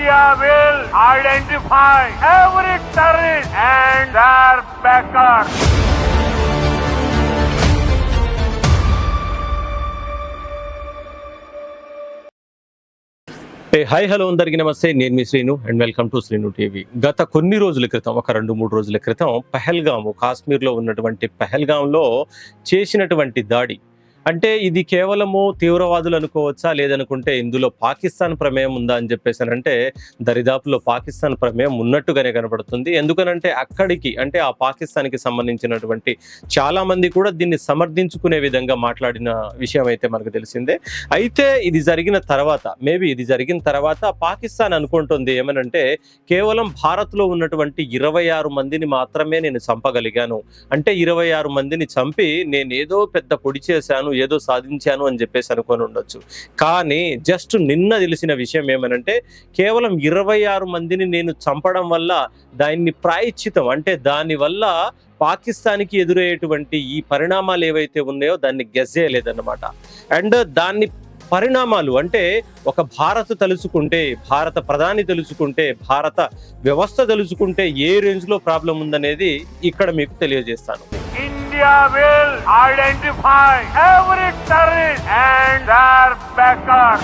India will identify every terrorist and their backers. ఏ hi hello అందరికీ నమస్తే నేను మీ Srinu and welcome to Srinu TV గత కొన్ని రోజుల క్రితం ఒక రెండు మూడు రోజుల క్రితం పహల్గాము కాశ్మీర్లో ఉన్నటువంటి పహల్గాంలో చేసినటువంటి దాడి అంటే ఇది కేవలము తీవ్రవాదులు అనుకోవచ్చా? లేదనుకుంటే ఇందులో పాకిస్తాన్ ప్రమేయం ఉందా అని చెప్పేసి అంటే దరిదాపులో పాకిస్తాన్ ప్రమేయం ఉన్నట్టుగానే కనబడుతుంది ఎందుకనంటే అక్కడికి అంటే ఆ పాకిస్తాన్కి సంబంధించినటువంటి చాలా మంది కూడా దీన్ని సమర్థించుకునే విధంగా మాట్లాడిన విషయం అయితే మనకు తెలిసిందే. అయితే ఇది జరిగిన తర్వాత మేబీ ఇది జరిగిన తర్వాత పాకిస్తాన్ అనుకుంటుంది ఏమనంటే కేవలం భారత్లో ఉన్నటువంటి ఇరవై ఆరు మందిని మాత్రమే నేను చంపగలిగాను. అంటే ఇరవై ఆరు మందిని చంపి నేను ఏదో పెద్ద పొడి చేశాను ఏదో సాధించాను అని చెప్పేసి అనుకొని ఉండొచ్చు. కానీ జస్ట్ నిన్న తెలిసిన విషయం ఏమనంటే కేవలం ఇరవై ఆరు మందిని నేను చంపడం వల్ల దాన్ని ప్రాయశ్చితం అంటే దానివల్ల పాకిస్తాన్కి ఎదురయ్యేటువంటి ఈ పరిణామాలు ఏవైతే ఉన్నాయో దాన్ని గెజ్జేయలేదన్నమాట అండ్ దాన్ని పరిణామాలు అంటే ఒక భారత్ తలుచుకుంటే భారత ప్రధాని తెలుసుకుంటే భారత వ్యవస్థ తెలుసుకుంటే ఏ రేంజ్లో ప్రాబ్లం ఉందనేది ఇక్కడ మీకు తెలియజేస్తాను. India will identify every terrorist and their backers.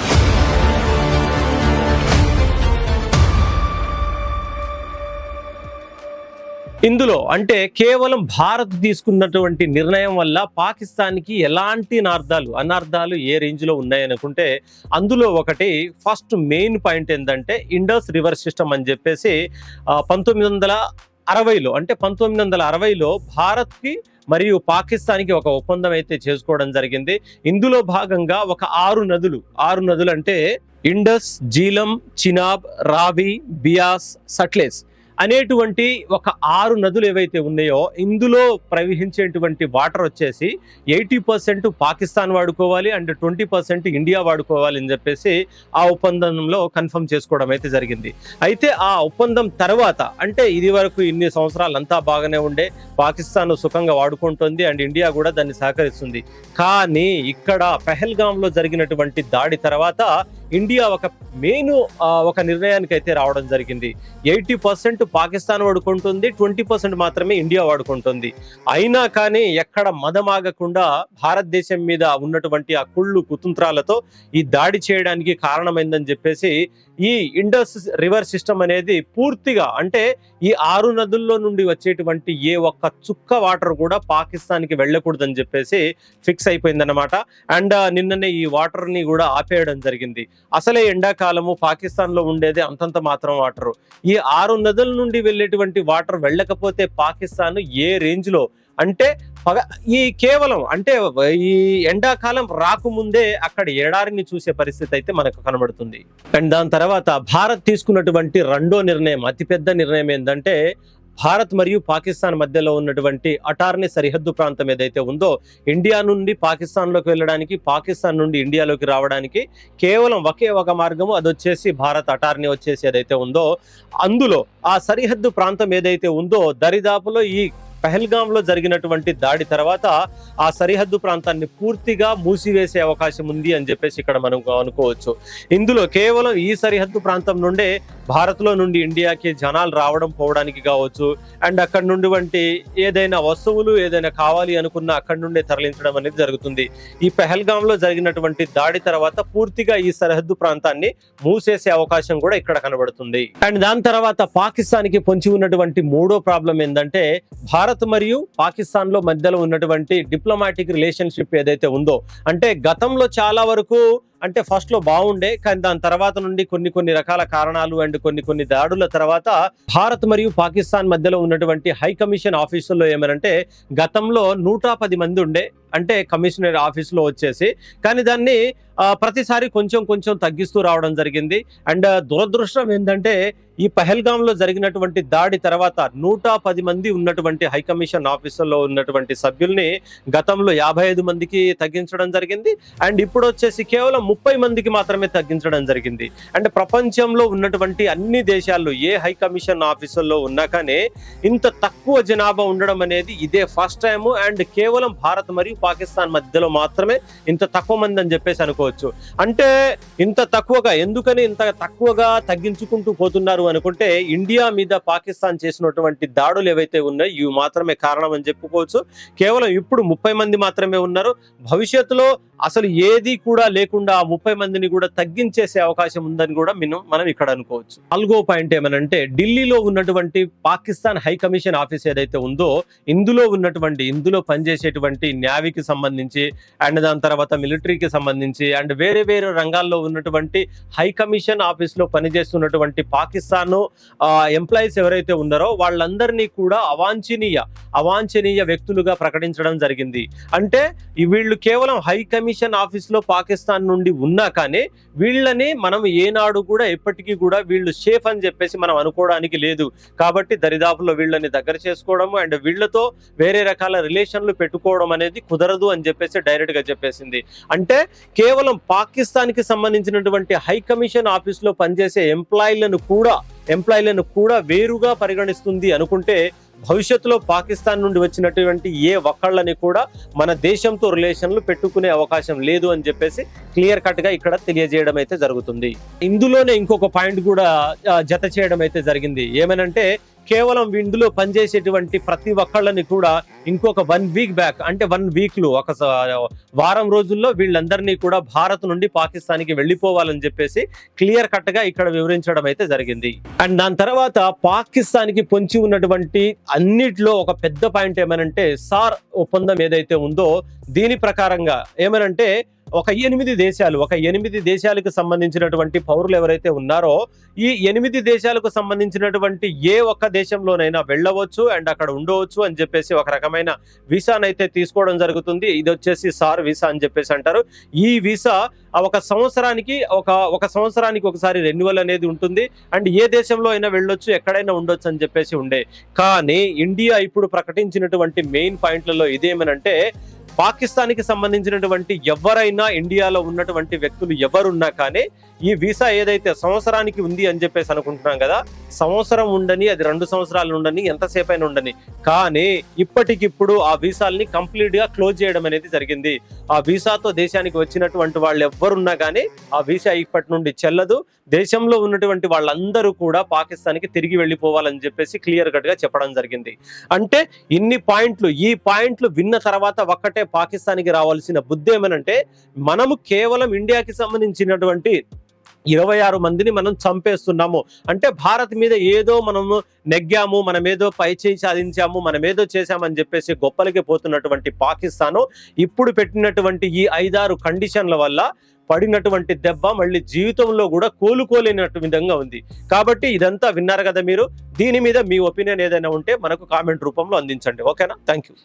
ఇందులో అంటే కేవలం భారత్ తీసుకున్నటువంటి నిర్ణయం వల్ల పాకిస్తాన్కి ఎలాంటి నార్థాలు అనార్థాలు ఏ రేంజ్లో ఉన్నాయనుకుంటే అందులో ఒకటి ఫస్ట్ మెయిన్ పాయింట్ ఏంటంటే ఇండస్ రివర్ సిస్టమ్ అని చెప్పేసి పంతొమ్మిది వందల అరవైలో అంటే పంతొమ్మిది వందల అరవైలో భారత్కి మరియు పాకిస్తాన్కి ఒక ఒప్పందం అయితే చేసుకోవడం జరిగింది. ఇందులో భాగంగా ఒక ఆరు నదులు ఆరు నదులు అంటే ఇండస్ జీలం చినాబ్ రావి బియాస్ సట్లేస్ అనేటువంటి ఒక ఆరు నదులు ఏవైతే ఉన్నాయో ఇందులో ప్రవహించేటువంటి వాటర్ వచ్చేసి ఎయిటీ పర్సెంట్ పాకిస్తాన్ వాడుకోవాలి అండ్ ట్వంటీ పర్సెంట్ ఇండియా వాడుకోవాలి అని చెప్పేసి ఆ ఒప్పందంలో కన్ఫర్మ్ చేసుకోవడం అయితే జరిగింది. అయితే ఆ ఒప్పందం తర్వాత అంటే ఇది వరకు ఇన్ని సంవత్సరాలు అంతా బాగానే ఉండే పాకిస్తాన్ సుఖంగా వాడుకుంటుంది అండ్ ఇండియా కూడా దాన్ని సహకరిస్తుంది. కానీ ఇక్కడ పెహల్గాంలో జరిగినటువంటి దాడి తర్వాత ఇండియా ఒక మెయిన్ ఒక నిర్ణయానికి అయితే రావడం జరిగింది. ఎయిటీ పర్సెంట్ పాకిస్తాన్ వాడుకుంటుంది ట్వంటీ పర్సెంట్ మాత్రమే ఇండియా వాడుకుంటుంది. అయినా కానీ ఎక్కడ మదమాగకుండా భారతదేశం మీద ఉన్నటువంటి ఆ కుళ్ళు కుతంత్రాలతో ఈ దాడి చేయడానికి కారణమైందని చెప్పేసి ఈ ఇండస్ రివర్ సిస్టమ్ అనేది పూర్తిగా అంటే ఈ ఆరు నదుల్లో నుండి వచ్చేటువంటి ఏ ఒక్క చుక్క వాటర్ కూడా పాకిస్తాన్కి వెళ్ళకూడదని చెప్పేసి ఫిక్స్ అయిపోయిందన్నమాట. అండ్ నిన్ననే ఈ వాటర్ని కూడా ఆపేయడం జరిగింది. అసలే ఎండాకాలము పాకిస్తాన్లో ఉండేది అంతంత మాత్రం వాటరు. ఈ ఆరు నదుల నుండి వెళ్ళేటువంటి వాటర్ వెళ్ళకపోతే పాకిస్తాన్ ఏ రేంజ్లో అంటే పగ ఈ కేవలం అంటే ఈ ఎండాకాలం రాకముందే అక్కడ ఎడారిని చూసే పరిస్థితి అయితే మనకు కనబడుతుంది. అండ్ దాని తర్వాత భారత్ తీసుకున్నటువంటి రెండో నిర్ణయం అతిపెద్ద నిర్ణయం ఏంటంటే భారత్ మరియు పాకిస్తాన్ మధ్యలో ఉన్నటువంటి అటార్నీ సరిహద్దు ప్రాంతం ఏదైతే ఉందో ఇండియా నుండి పాకిస్తాన్లోకి వెళ్ళడానికి పాకిస్తాన్ నుండి ఇండియాలోకి రావడానికి కేవలం ఒకే ఒక మార్గము అది వచ్చేసి భారత్ అటార్నీ వచ్చేసి ఏదైతే ఉందో అందులో ఆ సరిహద్దు ప్రాంతం ఏదైతే ఉందో దరిదాపులో ఈ పహల్గాంలో జరిగినటువంటి దాడి తర్వాత ఆ సరిహద్దు ప్రాంతాన్ని పూర్తిగా మూసివేసే అవకాశం ఉంది అని చెప్పేసి ఇక్కడ మనం అనుకోవచ్చు. ఇందులో కేవలం ఈ సరిహద్దు ప్రాంతం నుండే భారత్లో నుండి ఇండియాకి జనాలు రావడం పోవడానికి కావచ్చు అండ్ అక్కడ నుండి వంటి ఏదైనా వస్తువులు ఏదైనా కావాలి అనుకున్న అక్కడ నుండే తరలించడం అనేది జరుగుతుంది. ఈ పెహల్గాంలో జరిగినటువంటి దాడి తర్వాత పూర్తిగా ఈ సరిహద్దు ప్రాంతాన్ని మూసేసే అవకాశం కూడా ఇక్కడ కనబడుతుంది. అండ్ దాని తర్వాత పాకిస్తాన్కి పొంచి ఉన్నటువంటి మూడో ప్రాబ్లం ఏంటంటే భారత్ మరియు పాకిస్తాన్లో మధ్యలో ఉన్నటువంటి డిప్లొమాటిక్ రిలేషన్షిప్ ఏదైతే ఉందో అంటే గతంలో చాలా వరకు అంటే ఫస్ట్లో బాగుండే కానీ దాని తర్వాత నుండి కొన్ని కొన్ని రకాల కారణాలు అండ్ కొన్ని కొన్ని దాడుల తర్వాత భారత్ మరియు పాకిస్తాన్ మధ్యలో ఉన్నటువంటి హై కమిషన్ ఆఫీసుల్లో ఏమనంటే గతంలో నూట పది మంది ఉండే అంటే కమిషనర్ ఆఫీసులో వచ్చేసి కానీ దాన్ని ప్రతిసారి కొంచెం కొంచెం తగ్గిస్తూ రావడం జరిగింది. అండ్ దురదృష్టం ఏంటంటే ఈ పహల్గాంలో జరిగినటువంటి దాడి తర్వాత నూట పది మంది ఉన్నటువంటి హై కమిషన్ ఆఫీసుల్లో ఉన్నటువంటి సభ్యుల్ని గతంలో యాభై ఐదు మందికి తగ్గించడం జరిగింది. అండ్ ఇప్పుడు వచ్చేసి కేవలం ముప్పై మందికి మాత్రమే తగ్గించడం జరిగింది. అండ్ ప్రపంచంలో ఉన్నటువంటి అన్ని దేశాల్లో ఏ హై కమిషన్ ఆఫీసుల్లో ఉన్నా కానీ ఇంత తక్కువ జనాభా ఉండడం అనేది ఇదే ఫస్ట్ టైం అండ్ కేవలం భారత్ మరియు పాకిస్తాన్ మధ్యలో మాత్రమే ఇంత తక్కువ మంది అని చెప్పేసి అనుకోవచ్చు. అంటే ఇంత తక్కువగా ఎందుకని ఇంత తక్కువగా తగ్గించుకుంటూ పోతున్నారు అనుకుంటే ఇండియా మీద పాకిస్తాన్ చేసినటువంటి దాడులు ఏవైతే ఉన్నాయో ఇవి మాత్రమే కారణం అని చెప్పుకోవచ్చు. కేవలం ఇప్పుడు ముప్పై మంది మాత్రమే ఉన్నారు. భవిష్యత్తులో అసలు ఏది కూడా లేకుండా ఆ ముప్పై మందిని కూడా తగ్గించేసే అవకాశం ఉందని కూడా మనం మనం ఇక్కడ అనుకోవచ్చు. నాలుగో పాయింట్ ఏమనంటే ఢిల్లీలో ఉన్నటువంటి పాకిస్తాన్ హై కమిషన్ ఆఫీస్ ఏదైతే ఉందో ఇందులో ఉన్నటువంటి ఇందులో పనిచేసేటువంటి న్యావికి సంబంధించి అండ్ దాని తర్వాత మిలిటరీకి సంబంధించి అండ్ వేరే వేరే రంగాల్లో ఉన్నటువంటి హై కమిషన్ ఆఫీస్లో పనిచేస్తున్నటువంటి పాకిస్తాన్ ఎంప్లాయీస్ ఎవరైతే ఉన్నారో వాళ్ళందరినీ కూడా అవాంఛనీయ అవాంఛనీయ వ్యక్తులుగా ప్రకటించడం జరిగింది. అంటే వీళ్ళు కేవలం హై కమిషన్ ఆఫీస్లో పాకిస్తాన్ నుండి ఉన్నా కానీ వీళ్ళని మనం ఏనాడు కూడా ఎప్పటికీ కూడా వీళ్ళు సేఫ్ అని చెప్పేసి మనం అనుకోవడానికి లేదు. కాబట్టి దరిదాపులో వీళ్ళని దగ్గర చేసుకోవడం అండ్ వీళ్ళతో వేరే రకాల రిలేషన్లు పెట్టుకోవడం అనేది కుదరదు అని చెప్పేసి డైరెక్ట్గా చెప్పేసింది. అంటే కేవలం పాకిస్తాన్కి సంబంధించినటువంటి హై కమిషన్ ఆఫీస్లో పనిచేసే ఎంప్లాయీలను కూడా ఎంప్లాయీలను కూడా వేరుగా పరిగణిస్తుంది అనుకుంటే భవిష్యత్తులో పాకిస్తాన్ నుండి వచ్చినటువంటి ఏ ఒక్కళ్ళని కూడా మన దేశంతో రిలేషన్లు పెట్టుకునే అవకాశం లేదు అని చెప్పేసి క్లియర్ కట్గా ఇక్కడ తెలియజేయడం అయితే జరుగుతుంది. ఇందులోనే ఇంకొక పాయింట్ కూడా జత చేయడం అయితే జరిగింది. ఏమనంటే కేవలం ఇందులో పనిచేసేటువంటి ప్రతి ఒక్కళ్ళని కూడా ఇంకొక వన్ వీక్ బ్యాక్ అంటే వన్ వీక్లో ఒక వారం రోజుల్లో వీళ్ళందరినీ కూడా భారత్ నుండి పాకిస్తాన్కి వెళ్ళిపోవాలని చెప్పేసి క్లియర్ కట్గా ఇక్కడ వివరించడం అయితే జరిగింది. అండ్ దాని తర్వాత పాకిస్తాన్కి పొంచి ఉన్నటువంటి అన్నిట్లో ఒక పెద్ద పాయింట్ ఏమనంటే సార్ ఒప్పందం ఏదైతే ఉందో దీని ప్రకారంగా ఏమనంటే ఒక ఎనిమిది దేశాలు ఒక ఎనిమిది దేశాలకు సంబంధించినటువంటి పౌరులు ఎవరైతే ఉన్నారో ఈ ఎనిమిది దేశాలకు సంబంధించినటువంటి ఏ ఒక్క దేశంలోనైనా వెళ్ళవచ్చు అండ్ అక్కడ ఉండవచ్చు అని చెప్పేసి ఒక రకమైన వీసానైతే తీసుకోవడం జరుగుతుంది. ఇది వచ్చేసి సార్ వీసా అని చెప్పేసి అంటారు. ఈ వీసా ఒక సంవత్సరానికి ఒక ఒక సంవత్సరానికి ఒకసారి రెన్యువల్ అనేది ఉంటుంది. అండ్ ఏ దేశంలో అయినా వెళ్ళొచ్చు ఎక్కడైనా ఉండొచ్చు అని చెప్పేసి ఉండే. కానీ ఇండియా ఇప్పుడు ప్రకటించినటువంటి మెయిన్ పాయింట్లలో ఇదేమనంటే పాకిస్తాన్కి సంబంధించినటువంటి ఎవరైనా ఇండియాలో ఉన్నటువంటి వ్యక్తులు ఎవరున్నా కానీ ఈ వీసా ఏదైతే సంవత్సరానికి ఉంది అని చెప్పేసి అనుకుంటున్నాం కదా సంవత్సరం ఉండని అది రెండు సంవత్సరాలు ఉండని ఎంతసేపు అయినా ఉండని. కానీ ఇప్పటికిప్పుడు ఆ వీసాల్ని కంప్లీట్గా క్లోజ్ చేయడం అనేది జరిగింది. ఆ వీసాతో దేశానికి వచ్చినటువంటి వాళ్ళు ఎవ్వరున్నా కానీ ఆ వీసా ఇప్పటి నుండి చెల్లదు. దేశంలో ఉన్నటువంటి వాళ్ళందరూ కూడా పాకిస్తాన్కి తిరిగి వెళ్ళిపోవాలని చెప్పేసి క్లియర్ కట్గా చెప్పడం జరిగింది. అంటే ఇన్ని పాయింట్లు ఈ పాయింట్లు విన్న తర్వాత ఒక్కటే పాకిస్తాన్కి రావాల్సిన బుద్ధి ఏమనంటే మనము కేవలం ఇండియాకి సంబంధించినటువంటి ఇరవై ఆరు మందిని మనం చంపేస్తున్నాము. అంటే భారత్ మీద ఏదో మనము నెగ్గాము మనం ఏదో పై చేయి సాధించాము మనం ఏదో చేశామని చెప్పేసి గొప్పలకి పోతున్నటువంటి పాకిస్తాను ఇప్పుడు పెట్టినటువంటి ఈ ఐదారు కండిషన్ల వల్ల పడినటువంటి దెబ్బ మళ్ళీ జీవితంలో కూడా కోలుకోలేనట్టు విధంగా ఉంది. కాబట్టి ఇదంతా విన్నారు కదా మీరు. దీని మీద మీ ఒపీనియన్ ఏదైనా ఉంటే మనకు కామెంట్ రూపంలో అందించండి. ఓకేనా? Thank you